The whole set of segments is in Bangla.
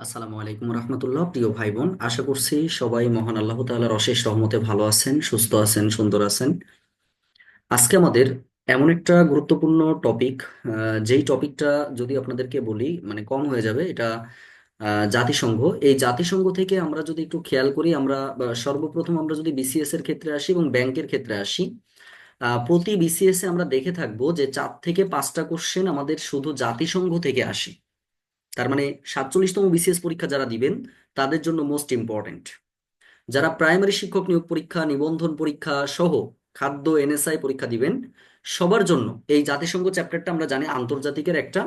আসসালামু আলাইকুম রহমতুল্লাহ, প্রিয় ভাই বোন আশা করছি সবাই মহান আল্লাহ তাআলার অশেষ রহমতে ভালো আছেন, সুস্থ আছেন, সুন্দর আছেন। আজকে আমাদের এমন একটা গুরুত্বপূর্ণ টপিক যেই টপিকটা যদি আপনাদেরকে বলি মানে কম হয়ে যাবে, এটা জাতিসংঘ। এই জাতিসংঘ থেকে আমরা যদি একটু খেয়াল করি, আমরা সর্বপ্রথম আমরা যদি বিসিএস এর ক্ষেত্রে আসি এবং ব্যাংকের ক্ষেত্রে আসি প্রতি বিসিএস এ আমরা দেখে থাকব যে চার থেকে পাঁচটা কোশ্চেন আমাদের শুধু জাতিসংঘ থেকে আসে। তার মানে সাতচল্লিশতম বিসিএস পরীক্ষা যারা দিবেন, তাদের জন্য মোস্ট ইম্পর্টেন্ট যারা প্রাইমারি শিক্ষক নিয়োগ পরীক্ষা, নিবন্ধন পরীক্ষা সহ খাদ্য এনএসআই পরীক্ষা দিবেন, সবার জন্য এই জাতিসংঘ চ্যাপ্টারটা আমরা জানি আন্তর্জাতিকের একটা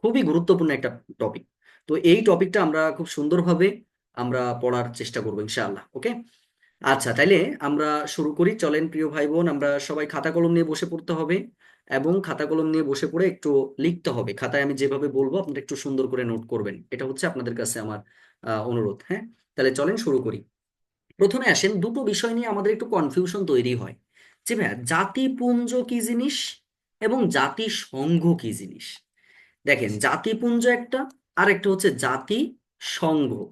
খুবই গুরুত্বপূর্ণ একটা টপিক তো এই টপিকটা আমরা খুব সুন্দরভাবে আমরা পড়ার চেষ্টা করব ইনশাআল্লাহ ওকে আচ্ছা তাইলে আমরা শুরু করি। চলেন প্রিয় ভাই বোন, আমরা সবাই খাতা কলম নিয়ে বসে পড়তে হবে। এবং খাতা কলম নিয়ে বসে পড়ে একটু লিখতে হবে। খাতায় আমি যেভাবে বলব, আপনারা একটু সুন্দর করে নোট করবেন। এটা হচ্ছে আপনাদের কাছে আমার অনুরোধ হ্যাঁ? তাহলে চলেন শুরু করি। প্রথমে আসেন, দুটো বিষয় নিয়ে আমাদের একটু কনফিউশন তৈরি হয়। যে ভাইয়া, জাতিপুঞ্জ কি জিনিস এবং জাতিসংঘ কি জিনিস? দেখেন, জাতিপুঞ্জ একটা আর একটা হচ্ছে জাতি সংঘ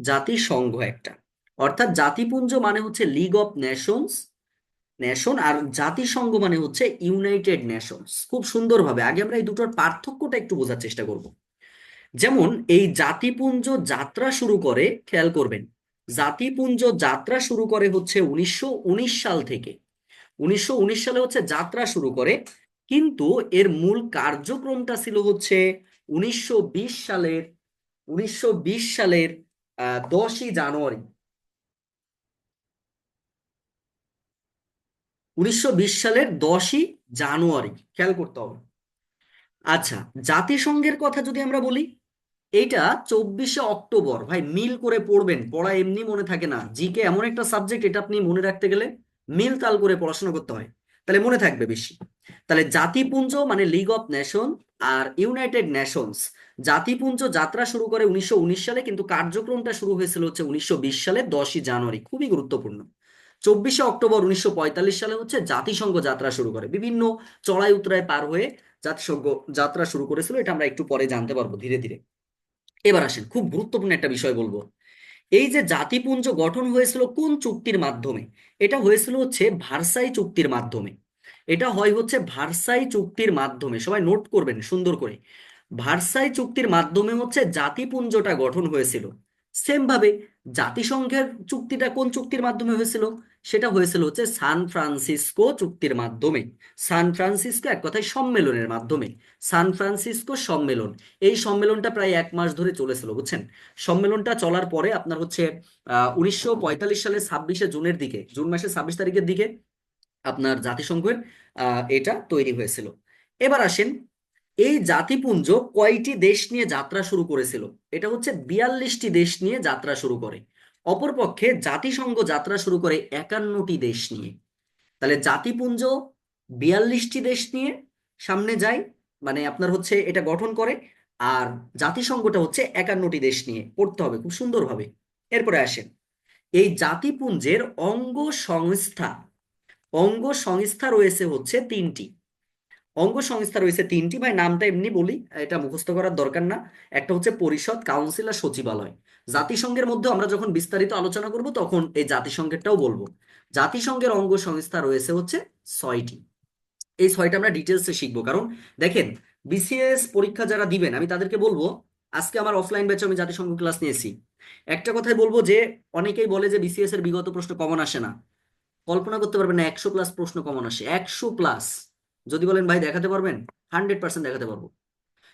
জাতিসংঘ একটা। অর্থাৎ জাতিপুঞ্জ মানে হচ্ছে লিগ অফ নেশনস নেশন আর জাতিসংঘ মানে হচ্ছে ইউনাইটেড নেশনস খুব সুন্দরভাবে আগে আমরা এই দুটোর পার্থক্যটা একটু বোঝার চেষ্টা করব। যেমন এই জাতিপুঞ্জ যাত্রা শুরু করে, খেয়াল করবেন, জাতিপুঞ্জ যাত্রা শুরু করে হচ্ছে উনিশশো উনিশ সাল থেকে। উনিশশো উনিশ সালে হচ্ছে যাত্রা শুরু করে, কিন্তু এর মূল কার্যক্রমটা ছিল হচ্ছে উনিশশো বিশ সালের, উনিশশো বিশ সালের, আহ, দশই জানুয়ারি। উনিশশো বিশ সালের দশই জানুয়ারি, খেয়াল করতে হবে। আচ্ছা জাতিসংঘের কথা যদি আমরা বলি, এইটা চব্বিশে অক্টোবর, ভাই মিল করে পড়বেন, পড়া এমনি মনে থাকে না। জিকে এমন একটা সাবজেক্ট, এটা আপনি মনে রাখতে গেলে মিল তাল করে পড়াশোনা করতে হয়। তাহলে মনে থাকবে বেশি। তাহলে জাতিপুঞ্জ মানে লিগ অফ নেশন আর ইউনাইটেড নেশনস জাতিপুঞ্জ যাত্রা শুরু করে উনিশশো উনিশ সালে, কিন্তু কার্যক্রমটা শুরু হয়েছিল হচ্ছে উনিশশো সালের দশই জানুয়ারি। খুবই গুরুত্বপূর্ণ। চব্বিশে অক্টোবর উনিশশো পঁয়তাল্লিশ সালে হচ্ছে জাতিসংঘ যাত্রা শুরু করে। বিভিন্ন চড়াই উতরাই পার হয়ে জাতিসংঘ যাত্রা শুরু করেছিল, এটা আমরা একটু পরে জানতে পারব ধীরে ধীরে। এবার আসেন, খুব গুরুত্বপূর্ণ একটা বিষয় বলব। এই যে জাতিপুঞ্জ গঠন হয়েছিল কোন চুক্তির মাধ্যমে? এটা হয়েছিল হচ্ছে ভার্সাই চুক্তির মাধ্যমে। এটা হয় হচ্ছে ভার্সাই চুক্তির মাধ্যমে। সবাই নোট করবেন, সুন্দর করে। ভার্সাই চুক্তির মাধ্যমে হচ্ছে জাতিপুঞ্জটা গঠন হয়েছিল। সেম ভাবে জাতিসংঘের চুক্তিটা কোন চুক্তির মাধ্যমে হয়েছিল? সেটা হয়েছিল হচ্ছে সান ফ্রান্সিসকো চুক্তির মাধ্যমে। সান ফ্রান্সিসকো এক কথায় সম্মেলনের মাধ্যমে। সান ফ্রান্সিসকো সম্মেলন। এই সম্মেলনটা প্রায় এক মাস ধরে চলেছিল, বুঝছেন? সম্মেলনটা চলার পরে আপনার হচ্ছে উনিশশো সালের ছাব্বিশে জুনের দিকে, জুন মাসের ছাব্বিশ তারিখের দিকে আপনার জাতিসংঘের এটা তৈরি হয়েছিল। এবার আসেন, এই জাতিপুঞ্জ কয়টি দেশ নিয়ে যাত্রা শুরু করেছিল? এটা হচ্ছে বিয়াল্লিশটি দেশ নিয়ে যাত্রা শুরু করে। অপরপক্ষে জাতিসংঘ যাত্রা শুরু করে একান্নটি দেশ নিয়ে। তাহলে জাতিপুঞ্জ বিয়াল্লিশটি দেশ নিয়ে সামনে যায় মানে আপনার হচ্ছে এটা গঠন করে, আর জাতিসংঘটা হচ্ছে একান্নটি দেশ নিয়ে পড়তে হবে খুব সুন্দরভাবে। এরপরে আসেন, এই জাতিপুঞ্জের অঙ্গ সংস্থা অঙ্গ সংস্থা রয়েছে হচ্ছে তিনটি। অঙ্গ সংস্থা রয়েছে তিনটি, ভাই, নামটা এমনি বলি, এটা মুখস্থ করার দরকার না। একটা হচ্ছে পরিষদ, কাউন্সিল আর সচিবালয়। জাতিসংঘের মধ্যে আমরা যখন বিস্তারিত আলোচনা করব, তখন এই জাতিসংঘেরটাও বলব। জাতিসংঘের অঙ্গ সংস্থা রয়েছে হচ্ছে ছয়টি। এই ছয়টা আমরা ডিটেলসে শিখব। কারণ দেখেন বিসিএস পরীক্ষা যারা দিবেন, আমি তাদেরকে বলব, আজকে আমার অফলাইন ব্যাচে আমি জাতিসংঘ ক্লাস নিয়েছি। একটা কথাই বলব যে, অনেকেই বলে যে বিসিএস এর বিগত প্রশ্ন কমন আসে না। কল্পনা করতে পারবেন না, একশো প্লাস প্রশ্ন কমন আসে। একশো প্লাস যদি বলেন, ভাই, দেখাতে পারবেন? হান্ড্রেড পার্সেন্ট দেখাতে পারব।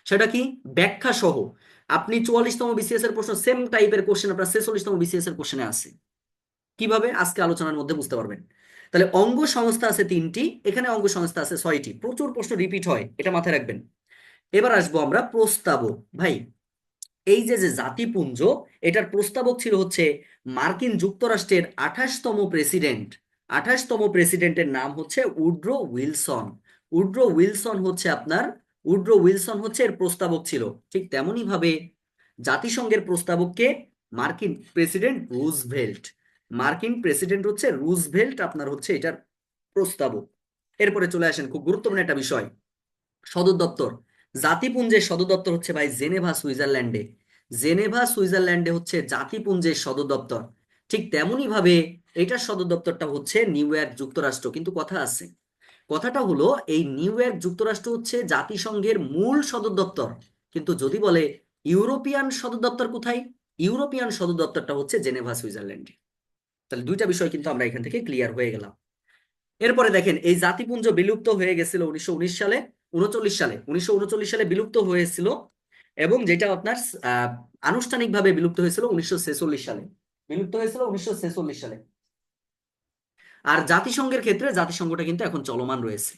সেটা কি? ব্যাখ্যা সহ আপনি চুয়াল্লিশতম বিসিএস এর প্রশ্ন সেম টাইপের কোশ্চেন আপনার ছেচল্লিশতম বিসিএস এর কোশ্চেনে আছে। কীভাবে? আজকে আলোচনার মধ্যে বুঝতে পারবেন। তাহলে অঙ্গ সংস্থা আছে তিনটি, এখানে অঙ্গ সংস্থা আছে ছয়টি। প্রচুর প্রশ্ন রিপিট হয়, এটা মাথায় রাখবেন। এবার আসব আমরা প্রস্তাবক। ভাই, এই যে যে জাতিপুঞ্জ, এটার প্রস্তাবক ছিল হচ্ছে মার্কিন যুক্তরাষ্ট্রের আঠাশতম প্রেসিডেন্ট। আঠাশতম প্রেসিডেন্টের নাম হচ্ছে উড্রো উইলসন। উড্রো উইলসন হচ্ছে আপনার, উড্রো উইলসন হচ্ছে এর প্রস্তাবক ছিল। ঠিক তেমনই ভাবে জাতিসংঘের প্রস্তাবককে মার্কিন প্রেসিডেন্ট রুজভেল্ট। মার্কিন প্রেসিডেন্ট হচ্ছে রুজভেল্ট, আপনার হচ্ছে এটার প্রস্তাবক। এরপরে চলে আসেন খুব গুরুত্বপূর্ণ একটা বিষয়, সদর দপ্তর। জাতিপুঞ্জের সদর দপ্তর হচ্ছে ভাই জেনেভা, সুইজারল্যান্ডে। জেনেভা, সুইজারল্যান্ডে হচ্ছে জাতিপুঞ্জের সদর দপ্তর। ঠিক তেমনই ভাবে এটার সদর দপ্তরটা হচ্ছে নিউ ইয়র্ক যুক্তরাষ্ট্র, কিন্তু কথা আছে। কথাটা হলো, এই নিউ ইয়র্ক যুক্তরাষ্ট্র হচ্ছে জাতিসংঘের মূল সদর দপ্তর। কিন্তু যদি বলে ইউরোপিয়ান সদর দপ্তর কোথায়? ইউরোপিয়ান সদর দপ্তরটা হচ্ছে জেনেভা, সুইজারল্যান্ডে। তাহলে দুইটা বিষয় কিন্তু আমরা এখান থেকে ক্লিয়ার হয়ে গেলাম। এরপরে দেখেন, এই জাতিপুঞ্জ বিলুপ্ত হয়ে গেছিল উনিশশো উনিশ সালে, উনচল্লিশ সালে, উনিশশো উনচল্লিশ সালে বিলুপ্ত হয়েছিল এবং যেটা আপনার আনুষ্ঠানিকভাবে বিলুপ্ত হয়েছিল উনিশশো ছেচল্লিশ সালে। বিলুপ্ত হয়েছিল উনিশশো ছেচল্লিশ সালে। আর জাতিসংঘের ক্ষেত্রে জাতিসংঘটা কিন্তু এখন চলমান রয়েছে।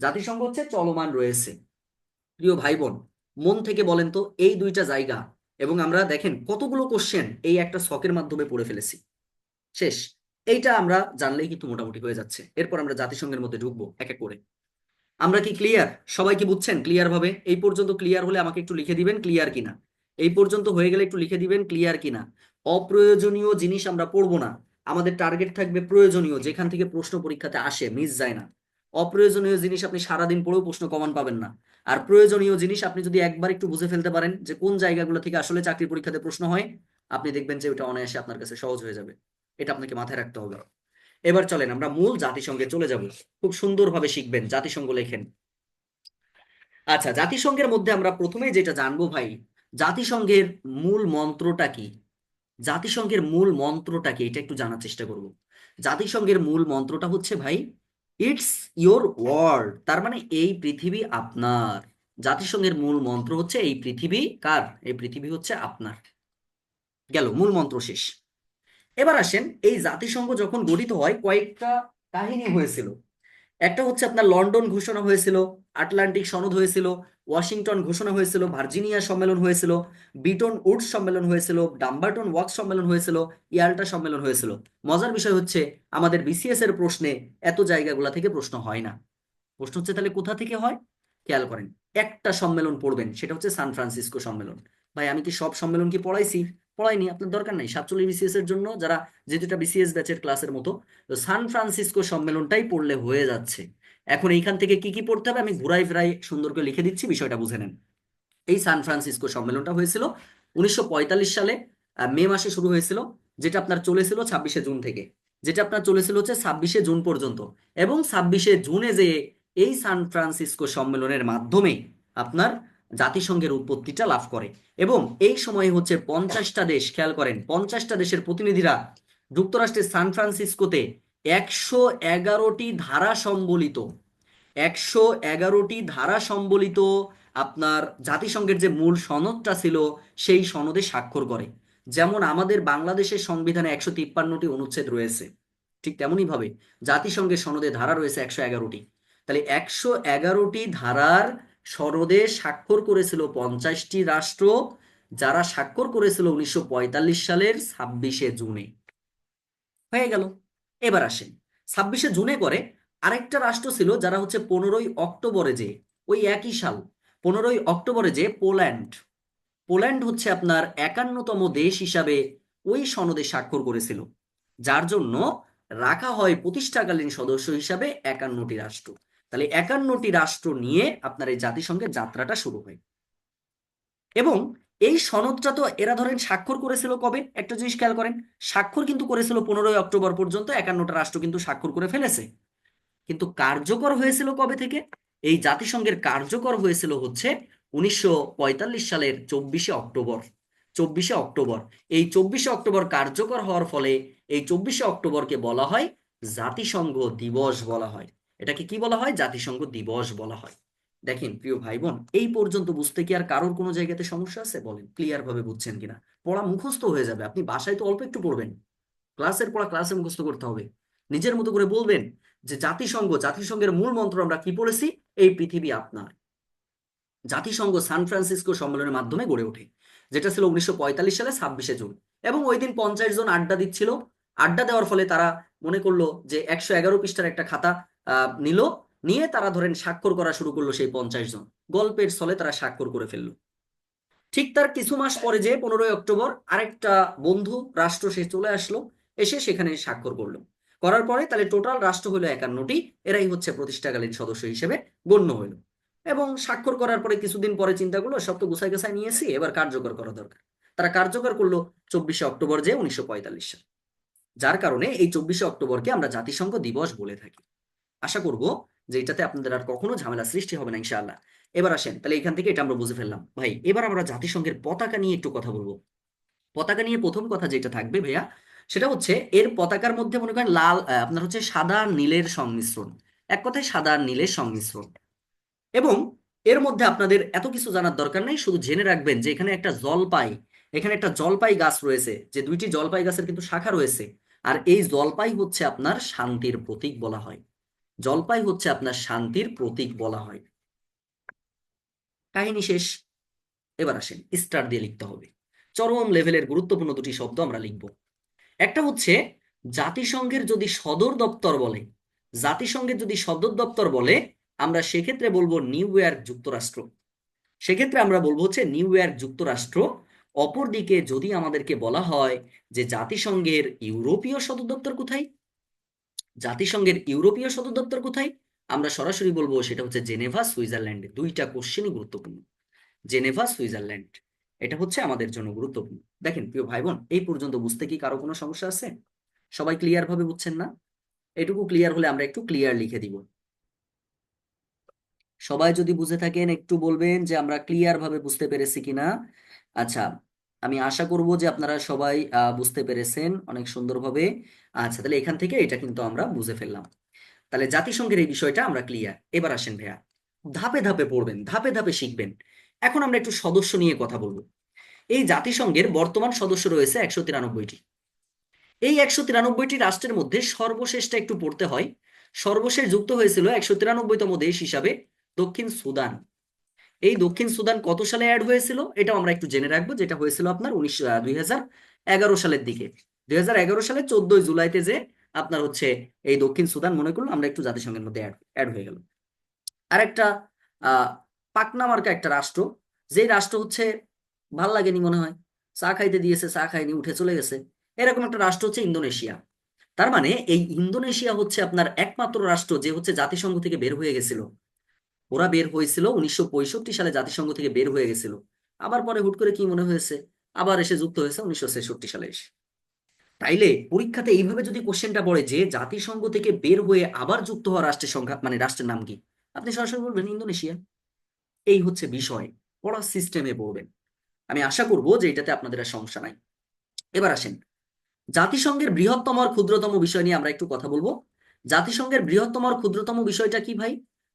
জাতিসংঘ হচ্ছে চলমান রয়েছে। প্রিয় ভাই বোন মন থেকে বলেন তো, এই দুইটা জায়গা, এবং আমরা দেখেন কতগুলো কোশ্চেন এই একটা শখের মাধ্যমে পড়ে ফেলেছি। শেষ। এইটা আমরা জানলেই কিন্তু মোটামুটি হয়ে যাচ্ছে। এরপর আমরা জাতিসংঘের মধ্যে ঢুকবো এক এক করে। আমরা কি ক্লিয়ার সবাই কি বুঝছেন? ক্লিয়ার ভাবে? এই পর্যন্ত ক্লিয়ার হলে আমাকে একটু লিখে দিবেন ক্লিয়ার কিনা? এই পর্যন্ত হয়ে গেলে একটু লিখে দিবেন ক্লিয়ার কিনা? অপ্রয়োজনীয় জিনিস আমরা পড়ব না। আমাদের টার্গেট থাকবে প্রয়োজনীয়, যেখান থেকে প্রশ্ন পরীক্ষাতে আসে মিস যায় না। অপ্রয়োজনীয় জিনিস আপনি সারাদিন পড়েও প্রশ্ন কমন পাবেন না। আর প্রয়োজনীয় জিনিস আপনি যদি একবার একটু বুঝে ফেলতে পারেন যে কোন জায়গাগুলো থেকে আসলে চাকরি পরীক্ষাতে প্রশ্ন হয়, আপনি দেখবেন যে ওটা অনায়াসে আপনার কাছে সহজ হয়ে যাবে। এটা আপনাকে মাথায় রাখতে হবে। এবার চলেন আমরা মূল জাতিসংঘে চলে যাব। খুব সুন্দরভাবে শিখবেন, জাতিসংঘ লেখেন। আচ্ছা জাতিসংঘের মধ্যে আমরা প্রথমে যেটা জানব ভাই, জাতিসংঘের মূল মন্ত্রটা কি? জাতিসংঘের মূল মন্ত্রটাকে, এটা একটু জানার চেষ্টা করব। জাতিসংঘের মূল মন্ত্রটা হচ্ছে, ভাই ইটস ইয়োর ওয়ার্ল্ড তার মানে এই পৃথিবী আপনার। জাতিসংঘের মূল মন্ত্র হচ্ছে, এই পৃথিবী কার? এই পৃথিবী হচ্ছে আপনার। গেল, মূল মন্ত্র শেষ। এবার আসেন, এই জাতিসংঘ যখন গঠিত হয়, কয়েকটা কাহিনী হয়েছিল। একটা হচ্ছে আপনার লন্ডন ঘোষণা হয়েছিল আটলান্টিক সনদ হয়েছিল, ওয়াশিংটন ঘোষণা হয়েছিল, ভার্জিনিয়া সম্মেলন হয়েছিল, বিটন উডস সম্মেলন হয়েছিল, ডাম্বারটন ওয়াক্স সম্মেলন হয়েছিল, ইয়াল্টা সম্মেলন হয়েছিল। মজার বিষয় হচ্ছে, আমাদের বিসিএস এর প্রশ্নে এত জায়গাগুলা থেকে প্রশ্ন হয় না। প্রশ্ন হচ্ছে, তাহলে কোথা থেকে হয়? খেয়াল করেন, একটা সম্মেলন পড়বেন, সেটা হচ্ছে সান ফ্রান্সিসকো সম্মেলন। ভাই, আমি কি সব সম্মেলন কি পড়াইছি? পড়াইনি, আপনার দরকার নাই, সাতচল্লিশ বিসিএস এর জন্য যারা যেটা বিসিএস ব্যাচের ক্লাসের মতো তো সান ফ্রান্সিসকো সম্মেলনটাই পড়লে হয়ে যাচ্ছে। এখন এইখান থেকে কি কি পড়তে হবে? আমি ঘুরাই ফেরাই সুন্দর করে লিখে দিচ্ছি, বিষয়টা বুঝে নেন। এই সান ফ্রান্সিসকো সম্মেলনটা হয়েছিল উনিশশো পঁয়তাল্লিশ সালে মে মাসে শুরু হয়েছিল, যেটা আপনার চলেছিল ছাব্বিশে জুন থেকে। যেটা আপনার চলেছিল হচ্ছে ছাব্বিশে জুন পর্যন্ত। এবং ছাব্বিশে জুনে যে এই সান ফ্রান্সিসকো সম্মেলনের মাধ্যমে আপনার জাতিসংঘের উৎপত্তিটা লাভ করে। এবং এই সময়ে হচ্ছে পঞ্চাশটা দেশ, খেয়াল করেন, পঞ্চাশটা দেশের প্রতিনিধিরা যুক্তরাষ্ট্রের সান ফ্রান্সিসকোতে একশো এগারোটি ধারা সম্বলিত, একশো এগারোটি ধারা সম্বলিত আপনার জাতিসংঘের যে মূল সনদটা ছিল, সেই সনদে স্বাক্ষর করে। যেমন আমাদের বাংলাদেশের সংবিধানে একশো তিপ্পান্নটি অনুচ্ছেদ রয়েছে, ঠিক তেমনই ভাবে জাতিসংঘের সনদে ধারা রয়েছে একশো এগারোটি। তাহলে একশো এগারোটি ধারার সনদে স্বাক্ষর করেছিল পঞ্চাশটি রাষ্ট্র, যারা স্বাক্ষর করেছিল উনিশশো পঁয়তাল্লিশ সালের ছাব্বিশে জুনে। হয়ে গেল। এবার আসেন। ছাব্বিশে জুনে করে আরেকটা রাষ্ট্র ছিল যারা হচ্ছে পনেরোই অক্টোবরে যে, ওই একই সাল, পনেরোই অক্টোবরে যে পোল্যান্ড। পোল্যান্ড হচ্ছে আপনার একান্নতম দেশ হিসাবে ওই সনদে স্বাক্ষর করেছিল, যার জন্য রাখা হয় প্রতিষ্ঠাকালীন সদস্য হিসাবে একান্নটি রাষ্ট্র। তাহলে একান্নটি রাষ্ট্র নিয়ে আপনার এই জাতিসংঘের যাত্রাটা শুরু হয়। এবং এই সনদটা তো এরা ধরেন স্বাক্ষর করেছিল কবে? একটা জিনিস খেয়াল করেন, স্বাক্ষর কিন্তু করেছিল পনেরোই অক্টোবর পর্যন্ত, একান্নটা রাষ্ট্র কিন্তু স্বাক্ষর করে ফেলেছে। কিন্তু কার্যকর হয়েছিল কবে থেকে? এই জাতিসংঘের কার্যকর হয়েছিল হচ্ছে উনিশশো পঁয়তাল্লিশ সালের চব্বিশে অক্টোবর। চব্বিশে অক্টোবর। এই চব্বিশে অক্টোবর কার্যকর হওয়ার ফলে এই চব্বিশে অক্টোবরকে বলা হয় জাতিসংঘ দিবস বলা হয়। এটাকে কি বলা হয়? জাতিসংঘ দিবস বলা হয়। দেখেন, প্রিয় ভাই বোন এই পর্যন্ত বুঝতে কি আর কারোর কোনো জায়গাতে সমস্যা আছে? বলেন ক্লিয়ার ভাবে বুঝছেন কিনা? পড়া মুখস্থ হয়ে যাবে। আপনি বাসায় তো অল্প একটু পড়বেন। ক্লাসের পড়া ক্লাসে মুখস্থ করতে হবে। নিজের মতো করে বলবেন যে, জাতিসংঘ, জাতিসংঘের মূল মন্ত্র আমরা কি পড়েছি? এই পৃথিবী আপনার। জাতিসংঘ সান ফ্রান্সিসকো সম্মেলনের মাধ্যমে গড়ে ওঠে, যেটা ছিল উনিশশো পঁয়তাল্লিশ সালে ছাব্বিশে জুন। এবং ওই দিন পঞ্চাশ জন আড্ডা দিচ্ছিল। আড্ডা দেওয়ার ফলে তারা মনে করল যে, একশো এগারো পৃষ্ঠার একটা খাতা নিল। নিয়ে তারা ধরেন স্বাক্ষর করা শুরু করল সেই পঞ্চাশ জন। গল্পের ছলে তারা স্বাক্ষর করে ফেলল। ঠিক তার কিছু মাস পরে যে পনেরোই অক্টোবর আরেকটা বন্ধু রাষ্ট্র সে চলে আসলো, এসে সেখানে স্বাক্ষর করল। করার পরে তাহলে টোটাল রাষ্ট্র হলো একান্নটি, এরাই হচ্ছে প্রতিষ্ঠাকালীন সদস্য হিসেবে গণ্য হইল। এবং স্বাক্ষর করার পরে কিছুদিন পরে চিন্তা করল, সব তো গুছাই গুছাই নিয়েছি, এবার কার্যকর করা দরকার। তারা কার্যকর করল চব্বিশে অক্টোবর যে উনিশশো পঁয়তাল্লিশ সাল। যার কারণে এই চব্বিশে অক্টোবরকে আমরা জাতিসংঘ দিবস বলে থাকি। আশা করব যে এটাতে আপনাদের আর কখনো ঝামেলা সৃষ্টি হবে না, ইনশাআল্লাহ। এবার আসেন, তাহলে এখান থেকে এটা আমরা বুঝে ফেললাম। ভাই, এবার আমরা জাতিসংঘের পতাকা নিয়ে একটু কথা বলব। পতাকা নিয়ে প্রথম কথা যেটা থাকবে ভাইয়া, সেটা হচ্ছে এর পতাকার মধ্যে মনে করেন লাল আপনার হচ্ছে সাদা নীলের সংমিশ্রণ। এক কথায় সাদা নীলের সংমিশ্রণ। এবং এর মধ্যে আপনাদের এত কিছু জানার দরকার নেই, শুধু জেনে রাখবেন যে এখানে একটা জলপাই, এখানে একটা জলপাই গাছ রয়েছে, যে দুইটি জলপাই গাছের কিন্তু শাখা রয়েছে। আর এই জলপাই হচ্ছে আপনার শান্তির প্রতীক বলা হয়। জলপাই হচ্ছে আপনার শান্তির প্রতীক বলা হয়। কাহিনী শেষ। এবার আসেন, স্টার দিয়ে লিখতে হবে। চরম লেভেলের গুরুত্বপূর্ণ দুটি শব্দ আমরা লিখব। একটা হচ্ছে, জাতিসংঘের যদি সদর দপ্তর বলে, জাতিসংঘের যদি সদর দপ্তর বলে, আমরা সেক্ষেত্রে বলব নিউ ইয়র্ক যুক্তরাষ্ট্র। সেক্ষেত্রে আমরা বলব হচ্ছে, নিউ ইয়র্ক যুক্তরাষ্ট্র, অপরদিকে যদি আমাদেরকে বলা হয় যে জাতিসংঘের ইউরোপীয় সদর দপ্তর কোথায় জাতিসংঘের ইউরোপীয় সদর দপ্তর কোথায়? আমরা সরাসরি বলব সেটা হচ্ছে জেনেভা, সুইজারল্যান্ডে। দুইটা কোশ্চেনই গুরুত্বপূর্ণ। Geneva, Switzerland. এটা হচ্ছে আমাদের জন্য গুরুত্বপূর্ণ। দেখেন, প্রিয় ভাই বোন এই পর্যন্ত বুঝতে কি কারও কোনো সমস্যা আছে? সবাই ক্লিয়ার ভাবে বুঝছেন না? এটুকু ক্লিয়ার হলে আমরা একটু ক্লিয়ার লিখে দিব। সবাই যদি বুঝে থাকেন, একটু বলবেন যে আমরা ক্লিয়ার ভাবে বুঝতে পেরেছি কিনা। আচ্ছা আমি আশা করব যে আপনারা সবাই বুঝতে পেরেছেন অনেক সুন্দরভাবে। আচ্ছা তাহলে এখান থেকে এটা কিন্তু আমরা বুঝে ফেললাম। তাহলে জাতিসংঘের এই বিষয়টা আমরা ক্লিয়ার এবার আসেন ভাইয়া। ধাপে ধাপে পড়বেন, ধাপে ধাপে শিখবেন। এখন আমরা একটু সদস্য নিয়ে কথা বলব। এই জাতিসংঘের বর্তমান সদস্য রয়েছে একশো তিরানব্বইটি। এই একশো তিরানব্বইটি রাষ্ট্রের মধ্যে সর্বশেষটা একটু পড়তে হয়। সর্বশেষ যুক্ত হয়েছিল একশো তিরানব্বইতম দেশ হিসাবে দক্ষিণ সুদান। এই দক্ষিণ সুদান কত সালে অ্যাড হয়েছিল? এটাও আমরা একটু জেনে রাখব, যেটা হয়েছিল আপনার উনিশ সালের দিকে। দুই হাজার এগারো সালে চোদ্দই জুলাইতে যে আপনার হচ্ছে এই দক্ষিণ সুদান মনে করুন আমরা একটু জাতিসংঘের মধ্যে অ্যাড হয়ে গেল। আরেকটা, আহ, পাকনা মার্কা একটা রাষ্ট্র, যেই রাষ্ট্র হচ্ছে ভালো লাগেনি মনে হয়। চা খাইতে দিয়েছে, চা খাইনি উঠে চলে গেছে। এরকম একটা রাষ্ট্র হচ্ছে ইন্দোনেশিয়া। তার মানে এই ইন্দোনেশিয়া হচ্ছে আপনার একমাত্র রাষ্ট্র যে হচ্ছে জাতিসংঘ থেকে বের হয়ে গেছিল। ওরা বের হয়েছিল উনিশশো পঁয়ষট্টি সালে জাতিসংঘ থেকে বের হয়ে গেছিল। আবার পরে হুট করে কি মনে হয়েছে? আবার এসে যুক্ত হয়েছে উনিশশো ছেষট্টি সালে এসে। তাইলে পরীক্ষাতে এইভাবে যদি কোশ্চেনটা পড়ে যে জাতিসংঘ থেকে বের হয়ে আবার যুক্ত হওয়া রাষ্ট্রের সংখ্যা মানে রাষ্ট্রের নাম কি? আপনি সরাসরি বলবেন ইন্দোনেশিয়া। এই হচ্ছে বিষয়। পড়ার সিস্টেমে পড়বেন। আমি আশা করব যে এটাতে আপনাদের আর সমস্যা নাই। এবার আসেন। জাতিসংঘের বৃহত্তম আর ক্ষুদ্রতম বিষয় নিয়ে আমরা একটু কথা বলব। জাতিসংঘের বৃহত্তম আর ক্ষুদ্রতম বিষয়টা কি ভাই?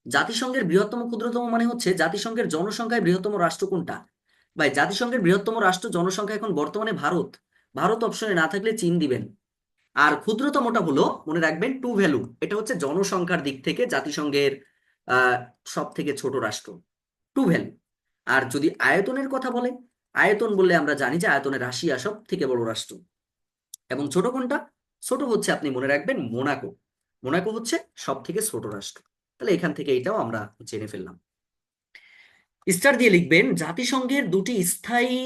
জাতিসংঘের বৃহত্তম ক্ষুদ্রতম মানে হচ্ছে জাতিসংঘের জনসংখ্যায় বৃহত্তম রাষ্ট্র কোনটা? ভাই, জাতিসংঘের বৃহত্তম রাষ্ট্র জনসংখ্যা এখন বর্তমানে ভারত। ভারত অপশনে না থাকলে চীন দিবেন। আর ক্ষুদ্রতমটা হলো, মনে রাখবেন টু ভ্যালু এটা হচ্ছে জনসংখ্যার দিক থেকে জাতিসংঘের সব থেকে ছোট রাষ্ট্র। টু ভ্যালু আর যদি আয়তনের কথা বলে, আয়তন বললে আমরা জানি যে আয়তনে রাশিয়া সব থেকে বড় রাষ্ট্র। এবং ছোট কোনটা? ছোট হচ্ছে, আপনি মনে রাখবেন, মোনাকো। মোনাকো হচ্ছে সব থেকে ছোট রাষ্ট্র। তাহলে এখান থেকে এটাও আমরা জেনে ফেললাম। স্টার দিয়ে লিখবেন জাতিসংঘের দুটি স্থায়ী